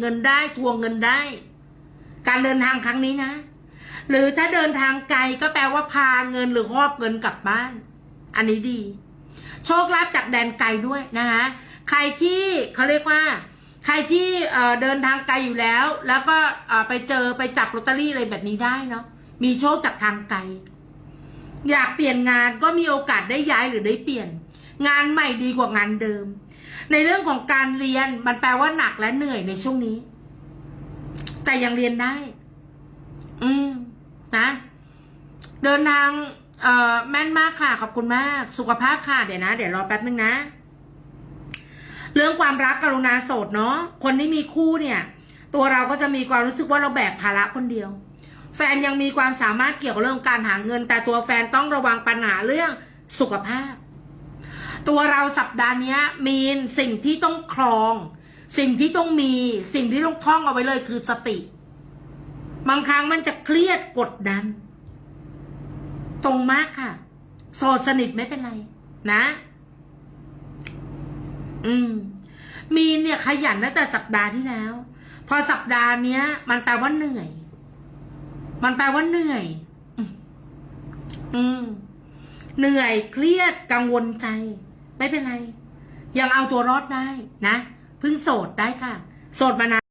เงินได้ทวงเงินได้ การเดินทางครั้งนี้นะ หรือถ้าเดินทางไกลก็แปลว่าพาเงินหรือหอบเงินกลับบ้าน อันนี้ดี โชคลาภจากแดนไกลด้วยนะคะใครที่เขาเรียกว่า ใครที่เดินทางไกลอยู่แล้ว แล้วก็ไปเจอไปจับลอตเตอรี่อะไรแบบนี้ได้เนาะมีโชคจากทางไกล อยากเปลี่ยนงานก็มีโอกาสได้ย้ายหรือได้เปลี่ยน งานใหม่ดีกว่างานเดิม ในเรื่องของการเรียนมันแปลว่าหนักและเหนื่อยในช่วงนี้ แต่ยังเรียนได้ อืม นะ เดินทางเอ่อแม่นมากค่ะ ขอบคุณมาก สุขภาพค่ะ เดี๋ยวนะ เดี๋ยวรอแป๊บนึงนะ เรื่องความรักกรุณาโสดเนาะ คนที่มีคู่เนี่ย ตัวเราก็จะมีความรู้สึกว่าเราแบกภาระคนเดียว แฟนยังมีความสามารถเกี่ยวกับเรื่องการหาเงิน แต่ตัวแฟนต้องระวังปัญหาเรื่องสุขภาพ ตัวเราสัปดาห์นี้มีนสิ่งที่ต้องครอง สิ่งที่ต้องมีสิ่งที่ต้องท่องเอาไว้เลยคือสติ บางครั้งมันจะเครียดกดดัน ตรงมากค่ะโสดสนิทไม่เป็นไร นะ อืม มีเนี่ยขยันตั้งแต่สัปดาห์ที่แล้ว พอสัปดาห์เนี้ย มันแปลว่าเหนื่อย มันแปลว่าเหนื่อย อืม เหนื่อยเครียดกังวลใจ ไม่เป็นไร ยังเอาตัวรอดได้นะเพิ่งโสดได้ค่ะ โสดมานาน